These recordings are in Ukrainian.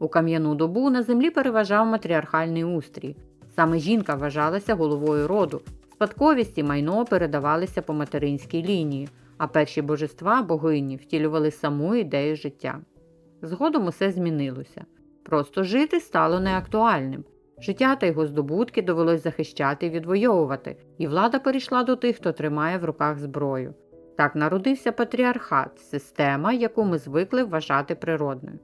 У кам'яну добу на землі переважав матріархальний устрій. Саме жінка вважалася головою роду. Спадковість і майно передавалися по материнській лінії, а перші божества богині втілювали саму ідею життя. Згодом усе змінилося. Просто жити стало неактуальним. Життя та його здобутки довелось захищати і відвоювати, і влада перейшла до тих, хто тримає в руках зброю. Так народився патріархат, система, яку ми звикли вважати природною.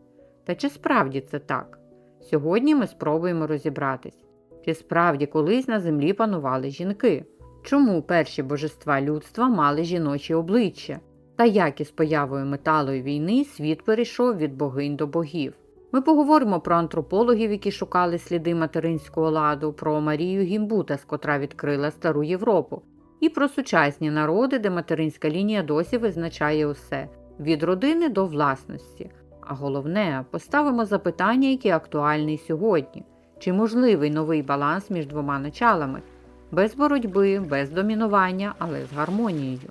Та чи справді це так? Сьогодні ми спробуємо розібратись, чи справді колись на землі панували жінки, чому перші божества людства мали жіночі обличчя, та як із появою металу і війни світ перейшов від богинь до богів. Ми поговоримо про антропологів, які шукали сліди материнського ладу, про Марію Гімбутас, котра відкрила стару Європу, і про сучасні народи, де материнська лінія досі визначає усе від родини до власності. А головне, поставимо запитання, які актуальні сьогодні: чи можливий новий баланс між двома началами, без боротьби, без домінування, але з гармонією.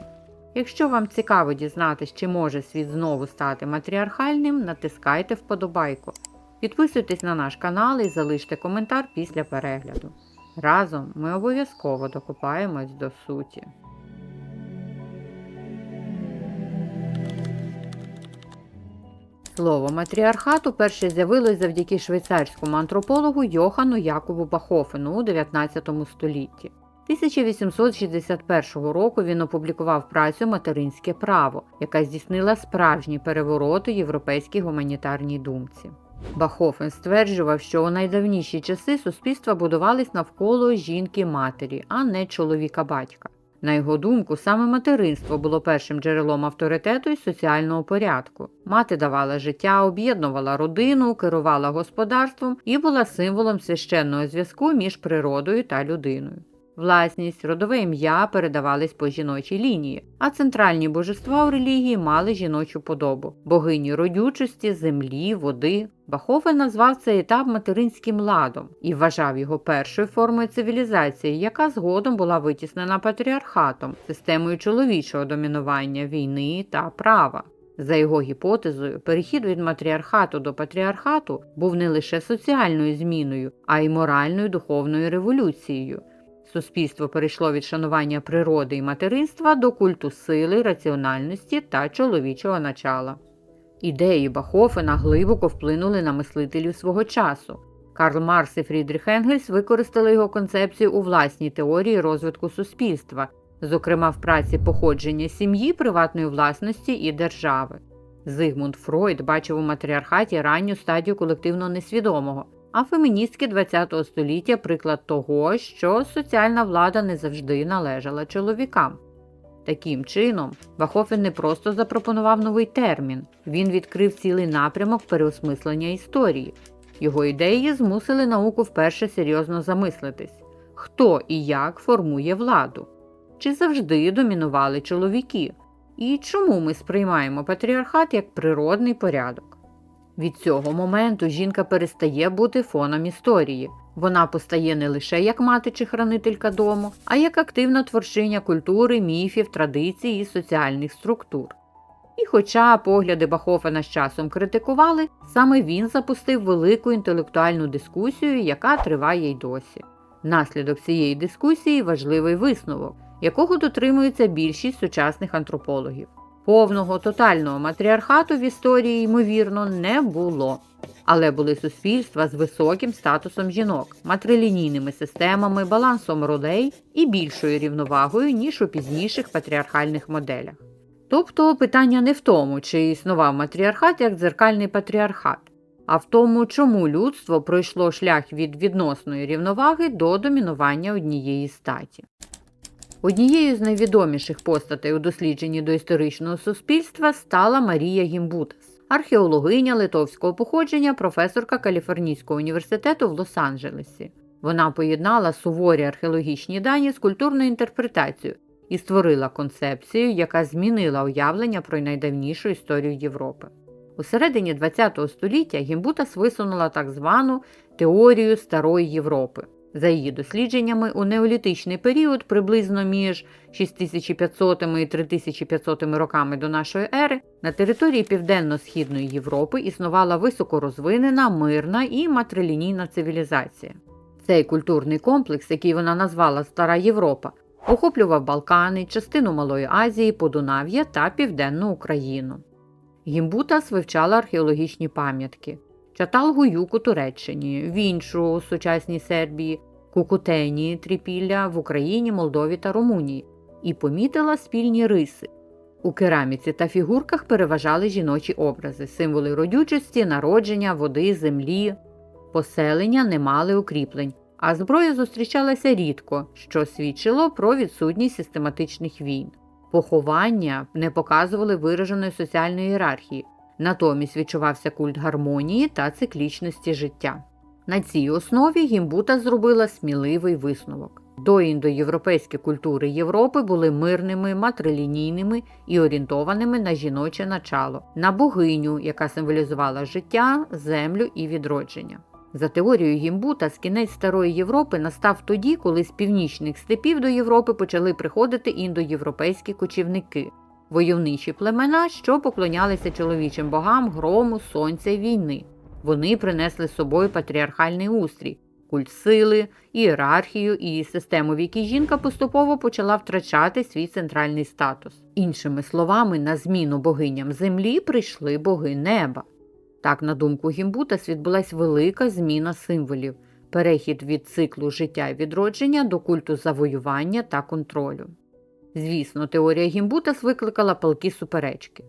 Якщо вам цікаво дізнатись, чи може світ знову стати матріархальним, натискайте вподобайку. Підписуйтесь на наш канал і залиште коментар після перегляду. Разом ми обов'язково докопаємось до суті. Слово матріархат уперше з'явилось завдяки швейцарському антропологу Йохану Якову Бахофену у 19 столітті. 1861 року він опублікував працю Материнське право, яка здійснила справжній переворот у європейській гуманітарній думці. Бахофен стверджував, що у найдавніші часи суспільства будувались навколо жінки-матері, а не чоловіка-батька. На його думку, саме материнство було першим джерелом авторитету і соціального порядку. Мати давала життя, об'єднувала родину, керувала господарством і була символом священного зв'язку між природою та людиною. Власність, родове ім'я передавались по жіночій лінії, а центральні божества у релігії мали жіночу подобу богині родючості, землі, води. Бахофен назвав цей етап материнським ладом і вважав його першою формою цивілізації, яка згодом була витіснена патріархатом, системою чоловічого домінування, війни та права. За його гіпотезою, перехід від матріархату до патріархату був не лише соціальною зміною, а й моральною духовною революцією. Суспільство перейшло від шанування природи і материнства до культу сили, раціональності та чоловічого начала. Ідеї Бахофена глибоко вплинули на мислителів свого часу. Карл Маркс і Фрідріх Енгельс використали його концепцію у власній теорії розвитку суспільства, зокрема в праці походження сім'ї, приватної власності і держави. Зигмунд Фройд бачив у матріархаті ранню стадію колективно несвідомого, а феміністки ХХ століття приклад того, що соціальна влада не завжди належала чоловікам. Таким чином, Бахофен не просто запропонував новий термін, він відкрив цілий напрямок переосмислення історії. Його ідеї змусили науку вперше серйозно замислитись, хто і як формує владу, чи завжди домінували чоловіки, і чому ми сприймаємо патріархат як природний порядок. Від цього моменту жінка перестає бути фоном історії. Вона постає не лише як мати чи хранителька дому, а як активна творчиня культури, міфів, традицій і соціальних структур. І хоча погляди Бахофена з часом критикували, саме він запустив велику інтелектуальну дискусію, яка триває й досі. Наслідок цієї дискусії важливий висновок, якого дотримується більшість сучасних антропологів. Повного тотального матріархату в історії, ймовірно, не було. Але були суспільства з високим статусом жінок, матрилінійними системами, балансом ролей і більшою рівновагою, ніж у пізніших патріархальних моделях. Тобто питання не в тому, чи існував матріархат як дзеркальний патріархат, а в тому, чому людство пройшло шлях від відносної рівноваги до домінування однієї статі. Однією з найвідоміших постатей у дослідженні доісторичного суспільства стала Марія Гімбутас, археологиня литовського походження, професорка Каліфорнійського університету в Лос-Анджелесі. Вона поєднала суворі археологічні дані з культурною інтерпретацією і створила концепцію, яка змінила уявлення про найдавнішу історію Європи. У середині ХХ століття Гімбутас висунула так звану теорію Старої Європи. За її дослідженнями, у неолітичний період, приблизно між 6500 і 3500 роками до нашої ери, на території Південно-Східної Європи існувала високорозвинена, мирна і матрилінійна цивілізація. Цей культурний комплекс, який вона назвала Стара Європа, охоплював Балкани, частину Малої Азії, Подунав'я та Південну Україну. Гімбутас вивчала археологічні пам'ятки. Чаталгуюк у Туреччині, Віншу у сучасній Сербії, Кукутені Трипілля в Україні, Молдові та Румунії і помітила спільні риси. У кераміці та фігурках переважали жіночі образи, символи родючості, народження, води, землі. Поселення не мали укріплень, а зброя зустрічалася рідко, що свідчило про відсутність систематичних війн. Поховання не показували вираженої соціальної ієрархії, натомість відчувався культ гармонії та циклічності життя. На цій основі гімбута зробила сміливий висновок. Доіндоєвропейські культури Європи були мирними, матрилінійними і орієнтованими на жіноче начало, на богиню, яка символізувала життя, землю і відродження. За теорією Гімбута, з кінець Старої Європи настав тоді, коли з північних степів до Європи почали приходити індоєвропейські кочівники, войовничі племена, що поклонялися чоловічим богам грому, сонця й війни. Вони принесли з собою патріархальний устрій, культ сили, ієрархію і систему, в якій жінка поступово почала втрачати свій центральний статус. Іншими словами, на зміну богиням землі прийшли боги неба. Так, на думку Гімбутас, відбулась велика зміна символів, перехід від циклу життя і відродження до культу завоювання та контролю. Звісно, теорія Гімбутас викликала палкі суперечки.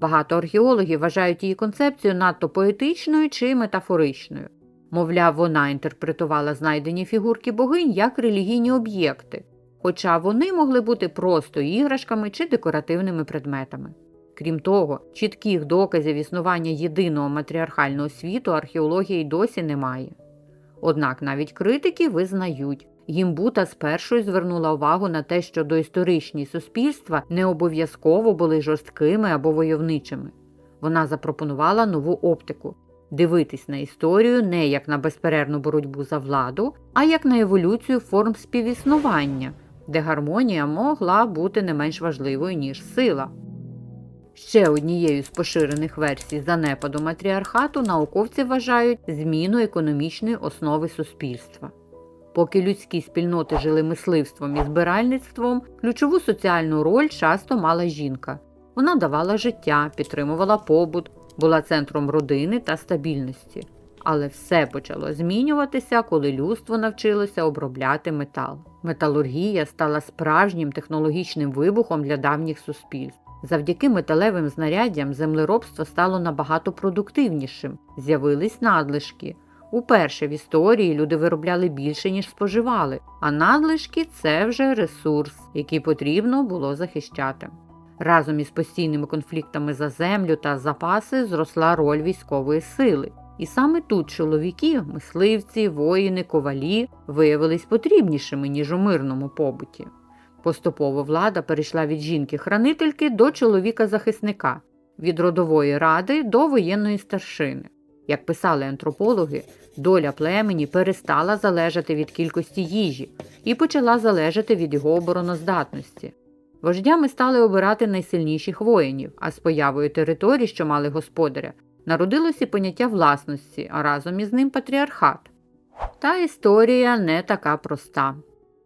Багато археологів вважають її концепцію надто поетичною чи метафоричною. Мовляв, вона інтерпретувала знайдені фігурки богинь як релігійні об'єкти, хоча вони могли бути просто іграшками чи декоративними предметами. Крім того, чітких доказів існування єдиного матріархального світу археологія й досі немає. Однак навіть критики визнають, Гімбута спершу звернула увагу на те, що доісторичні суспільства не обов'язково були жорсткими або войовничими. Вона запропонувала нову оптику дивитись на історію не як на безперервну боротьбу за владу, а як на еволюцію форм співіснування, де гармонія могла бути не менш важливою, ніж сила. Ще однією з поширених версій занепаду матріархату науковці вважають зміну економічної основи суспільства. Поки людські спільноти жили мисливством і збиральництвом, ключову соціальну роль часто мала жінка. Вона давала життя, підтримувала побут, була центром родини та стабільності. Але все почало змінюватися, коли людство навчилося обробляти метал. Металургія стала справжнім технологічним вибухом для давніх суспільств. Завдяки металевим знаряддям землеробство стало набагато продуктивнішим, з'явились надлишки. Уперше в історії люди виробляли більше, ніж споживали, а надлишки це вже ресурс, який потрібно було захищати. Разом із постійними конфліктами за землю та запаси зросла роль військової сили. І саме тут чоловіки, мисливці, воїни, ковалі виявились потрібнішими, ніж у мирному побуті. Поступово влада перейшла від жінки-хранительки до чоловіка-захисника, від родової ради до воєнної старшини. Як писали антропологи, доля племені перестала залежати від кількості їжі і почала залежати від його обороноздатності. Вождями стали обирати найсильніших воїнів, а з появою територій, що мали господаря, народилося поняття власності, а разом із ним патріархат. Та історія не така проста.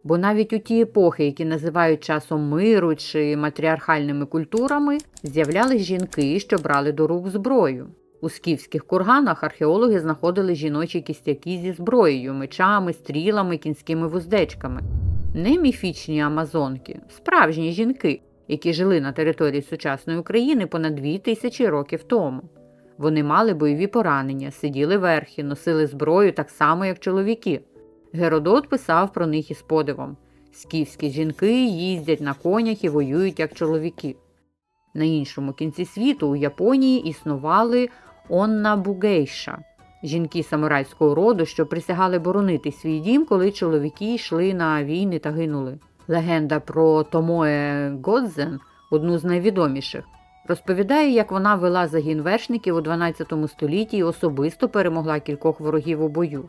Бо навіть у ті епохи, які називають часом миру чи матріархальними культурами, з'являлись жінки, що брали до рук зброю. У скіфських курганах археологи знаходили жіночі кістяки зі зброєю, мечами, стрілами, кінськими вуздечками. Не міфічні амазонки, справжні жінки, які жили на території сучасної України понад дві тисячі років тому. Вони мали бойові поранення, сиділи верхи, носили зброю так само, як чоловіки. Геродот писав про них із подивом: скіфські жінки їздять на конях і воюють як чоловіки. На іншому кінці світу у Японії існували оннабугейша жінки самурайського роду, що присягали боронити свій дім, коли чоловіки йшли на війни та гинули. Легенда про Томое Годзен, одну з найвідоміших, розповідає, як вона вела загін вершників у 12 столітті і особисто перемогла кількох ворогів у бою.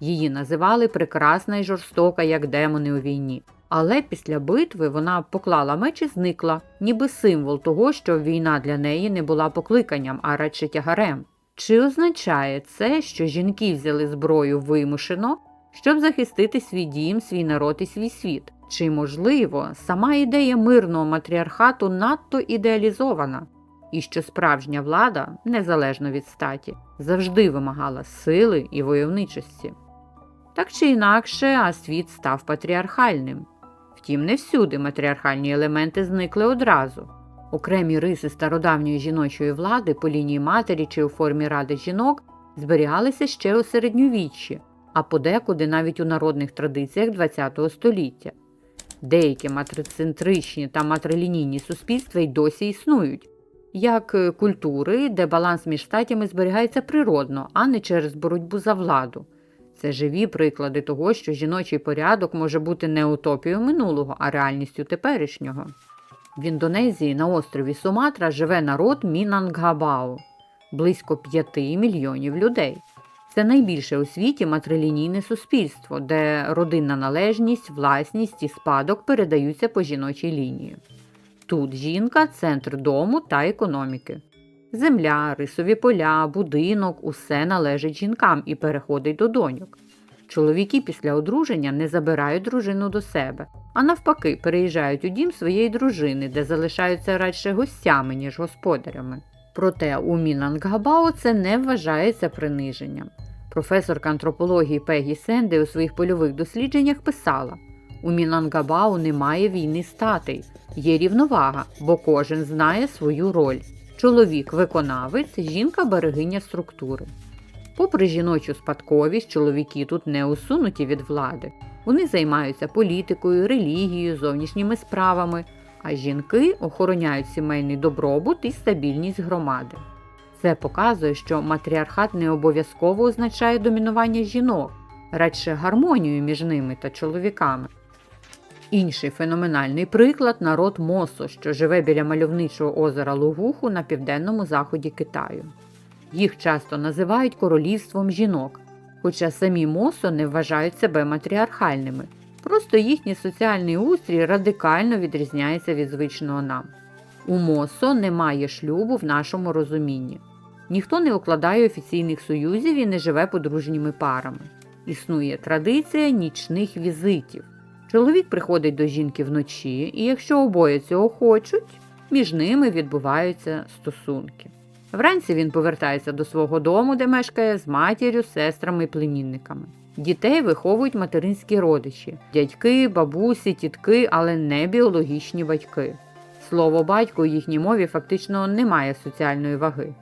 Її називали прекрасна і жорстока, як демони у війні. Але після битви вона поклала меч і зникла, ніби символ того, що війна для неї не була покликанням, а радше тягарем. Чи означає це, що жінки взяли зброю вимушено, щоб захистити свій дім, свій народ і свій світ? Чи, можливо, сама ідея мирного матріархату надто ідеалізована, і що справжня влада, незалежно від статі, завжди вимагала сили і войовничості? Так чи інакше, а світ став патріархальним. Втім, не всюди матріархальні елементи зникли одразу. Окремі риси стародавньої жіночої влади по лінії матері чи у формі ради жінок зберігалися ще у середньовіччі, а подекуди навіть у народних традиціях ХХ століття. Деякі матрицентричні та матрилінійні суспільства й досі існують, як е, культури, де баланс між статями зберігається природно, а не через боротьбу за владу. Це живі приклади того, що жіночий порядок може бути не утопією минулого, а реальністю теперішнього. В Індонезії на острові Суматра живе народ Мінангабау близько 5 мільйонів людей. Це найбільше у світі матрилінійне суспільство, де родинна належність, власність і спадок передаються по жіночій лінії. Тут жінка центр дому та економіки. Земля, рисові поля, будинок усе належить жінкам і переходить до доньок. Чоловіки після одруження не забирають дружину до себе, а навпаки, переїжджають у дім своєї дружини, де залишаються радше гостями, ніж господарями. Проте у Мінангабао це не вважається приниженням. Професорка антропології Пегі Сенде у своїх польових дослідженнях писала: у Мінангабао немає війни статей, є рівновага, бо кожен знає свою роль. Чоловік виконавець, жінка берегиня структури. Попри жіночу спадковість, чоловіки тут не усунуті від влади. Вони займаються політикою, релігією, зовнішніми справами, а жінки охороняють сімейний добробут і стабільність громади. Це показує, що матріархат не обов'язково означає домінування жінок, радше гармонію між ними та чоловіками. Інший феноменальний приклад народ Мосо, що живе біля мальовничого озера Лугуху на південному заході Китаю. Їх часто називають королівством жінок, хоча самі Мосо не вважають себе матріархальними. Просто їхній соціальний устрій радикально відрізняється від звичного нам. У Мосо немає шлюбу в нашому розумінні. Ніхто не укладає офіційних союзів і не живе подружніми парами. Існує традиція нічних візитів. Чоловік приходить до жінки вночі, і якщо обоє цього хочуть, між ними відбуваються стосунки. Вранці він повертається до свого дому, де мешкає з матір'ю, сестрами і племінниками. Дітей виховують материнські родичі дядьки, бабусі, тітки, але не біологічні батьки. Слово батько у їхній мові фактично не має соціальної ваги.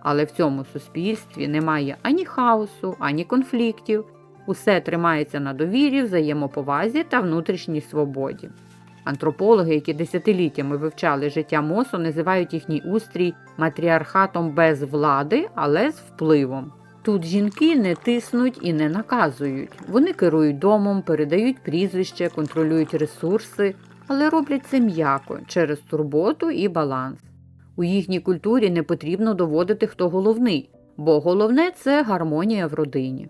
Але в цьому суспільстві немає ані хаосу, ані конфліктів. Усе тримається на довірі, взаємоповазі та внутрішній свободі. Антропологи, які десятиліттями вивчали життя Мосу, називають їхній устрій матріархатом без влади, але з впливом. Тут жінки не тиснуть і не наказують. Вони керують домом, передають прізвище, контролюють ресурси, але роблять це м'яко через турботу і баланс. У їхній культурі не потрібно доводити, хто головний, бо головне це гармонія в родині.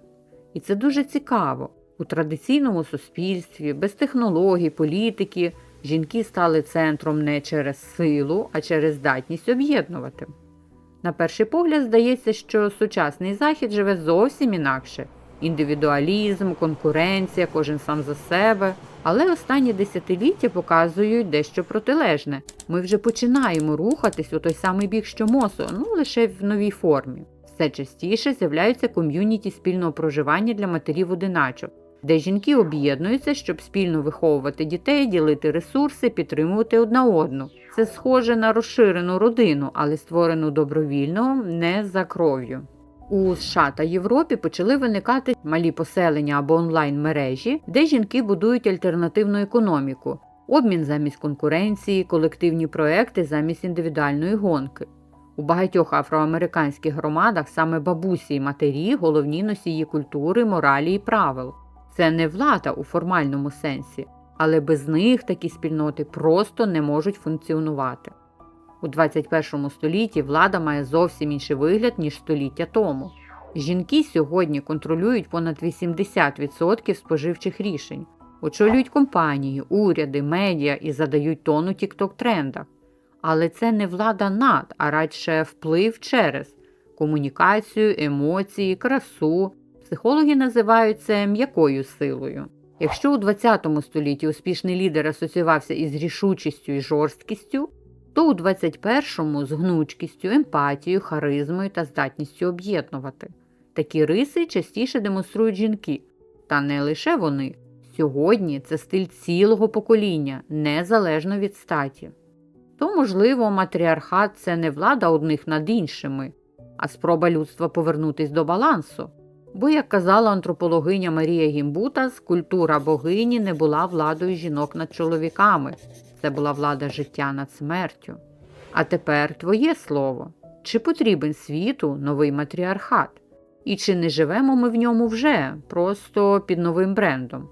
І це дуже цікаво. У традиційному суспільстві, без технологій, політики, жінки стали центром не через силу, а через здатність об'єднувати. На перший погляд здається, що сучасний захід живе зовсім інакше індивідуалізм, конкуренція, кожен сам за себе. Але останні десятиліття показують дещо протилежне. Ми вже починаємо рухатись у той самий бік, що МОСО, ну лише в новій формі. Все частіше з'являються ком'юніті спільного проживання для матерів одиначок, де жінки об'єднуються, щоб спільно виховувати дітей, ділити ресурси, підтримувати одна одну. Це схоже на розширену родину, але створену добровільно, не за кров'ю. У США та Європі почали виникати малі поселення або онлайн-мережі, де жінки будують альтернативну економіку, обмін замість конкуренції, колективні проекти замість індивідуальної гонки. У багатьох афроамериканських громадах саме бабусі й матері головні носії культури, моралі і правил. Це не влада у формальному сенсі, але без них такі спільноти просто не можуть функціонувати. У 21 столітті влада має зовсім інший вигляд, ніж століття тому. Жінки сьогодні контролюють понад 80% споживчих рішень, очолюють компанії, уряди, медіа і задають тон у тікток трендах. Але це не влада над, а радше вплив через комунікацію, емоції, красу. Психологи називають це м'якою силою. Якщо у ХХ столітті успішний лідер асоціювався із рішучістю і жорсткістю, то у 21-му з гнучкістю, емпатією, харизмою та здатністю об'єднувати. Такі риси частіше демонструють жінки. Та не лише вони. Сьогодні це стиль цілого покоління, незалежно від статі. То, можливо, матріархат це не влада одних над іншими, а спроба людства повернутись до балансу. Бо, як казала антропологиня Марія Гімбутас, культура богині не була владою жінок над чоловіками, це була влада життя над смертю. А тепер твоє слово. Чи потрібен світу новий матріархат? І чи не живемо ми в ньому вже, просто під новим брендом?